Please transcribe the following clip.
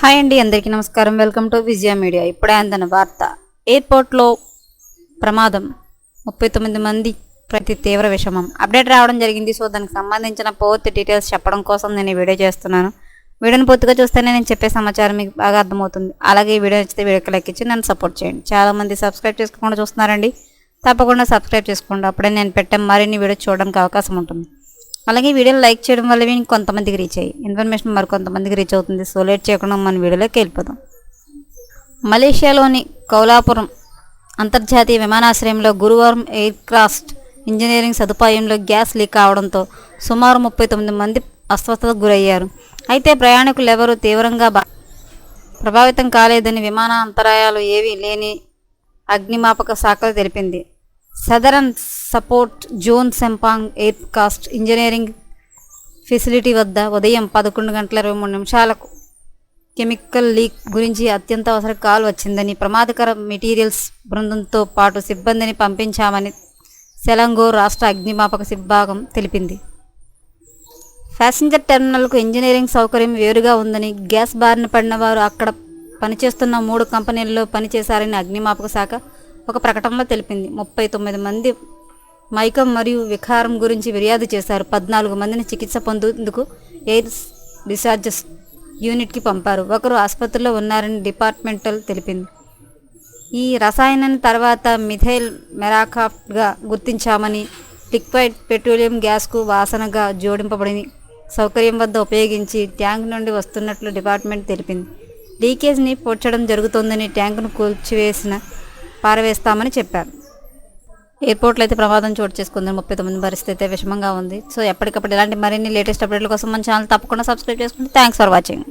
Hi అండి అందరికీ నమస్కారం. Welcome to Vijaya media. ఇప్పుడే అందిన వార్త. ఎయిర్పోర్ట్లో ప్రమాదం. ముప్పై తొమ్మిది మంది ప్రతి తీవ్ర విషమం. అప్డేట్ రావడం జరిగింది. సో దానికి సంబంధించిన పూర్తి డీటెయిల్స్ చెప్పడం కోసం నేను ఈ వీడియో చేస్తున్నాను. వీడియోని పూర్తిగా చూస్తేనే నేను చెప్పే సమాచారం మీకు బాగా అర్థమవుతుంది. అలాగే ఈ వీడియో నచ్చితే వీడియోకి లెక్కించి నన్ను సపోర్ట్ చేయండి. చాలామంది సబ్స్క్రైబ్ చేసుకోకుండా చూస్తున్నారండి. తప్పకుండా సబ్స్క్రైబ్ చేసుకోండి. అప్పుడే నేను పెట్టే మరిన్ని వీడియో చూడడానికి అవకాశం ఉంటుంది. అలాగే వీడియోని లైక్ చేయడం వల్ల మీకు కొంతమందికి రీచ్ అయ్యి ఇన్ఫర్మేషన్ మరి కొంతమందికి రీచ్ అవుతుంది. సో లేట్ చేయకుండా మన వీడియోలోకి వెళ్ళిపోదాం. మలేషియాలోని కౌలాపురం అంతర్జాతీయ విమానాశ్రయంలో గురువారం ఎయిర్ క్రాఫ్ట్ ఇంజనీరింగ్ సదుపాయంలో గ్యాస్ లీక్ అవడంతో సుమారు ముప్పై తొమ్మిది మంది అస్వస్థతకు గురయ్యారు. అయితే ప్రయాణికులు ఎవరూ తీవ్రంగా ప్రభావితం కాలేదని విమాన అంతరాయాలు ఏవీ లేని అగ్నిమాపక శాఖ తెలిపింది. Southern support zone Sepang aircraft engineering facility వద్ద ఉదయం పదకొండు గంటల ఇరవై మూడు నిమిషాలకు కెమికల్ లీక్ గురించి అత్యంత అవసర కాల్ వచ్చిందని ప్రమాదకర మెటీరియల్స్ బృందంతో పాటు సిబ్బందిని పంపించామని సెలంగో రాష్ట్ర అగ్నిమాపక సిబ్భాగం తెలిపింది. ప్యాసింజర్ టెర్మినల్కు ఇంజనీరింగ్ సౌకర్యం వేరుగా ఉందని గ్యాస్ బారిన పడిన వారు అక్కడ పనిచేస్తున్న మూడు కంపెనీల్లో పనిచేశారని అగ్నిమాపక శాఖ ఒక ప్రకటనలో తెలిపింది. ముప్పై తొమ్మిది మంది మైకం మరియు వికారం గురించి ఫిర్యాదు చేశారు. పద్నాలుగు మందిని చికిత్స పొందేందుకు ఎయిర్ డిశ్చార్జెస్ యూనిట్కి పంపారు. ఒకరు ఆసుపత్రిలో ఉన్నారని డిపార్ట్మెంటల్ తెలిపింది. ఈ రసాయనాన్ని తర్వాత మిథైల్ మెరాకాఫ్ట్గా గుర్తించామని లిక్విడ్ పెట్రోలియం గ్యాస్కు వాసనగా జోడింపబడింది. సౌకర్యం వద్ద ఉపయోగించి ట్యాంక్ నుండి వస్తున్నట్లు డిపార్ట్మెంట్ తెలిపింది. లీకేజ్ని పూడ్చడం జరుగుతోందని ట్యాంకును కూల్చివేసిన పారవేస్తామని చెప్పారు. ఎయిర్పోర్ట్లో అయితే ప్రమాదం చోటు చేసుకుంది ముప్పై తొమ్మిది పరిస్థితి అయితే విషమంగా ఉంది. సో ఎప్పటికప్పుడు ఇలాంటి మరిన్ని లేటెస్ట్ అప్డేట్ల కోసం మన ఛానల్ తప్పకుండా సబ్స్క్రైబ్ చేసుకోండి థ్యాంక్స్ ఫర్ వాచింగ్.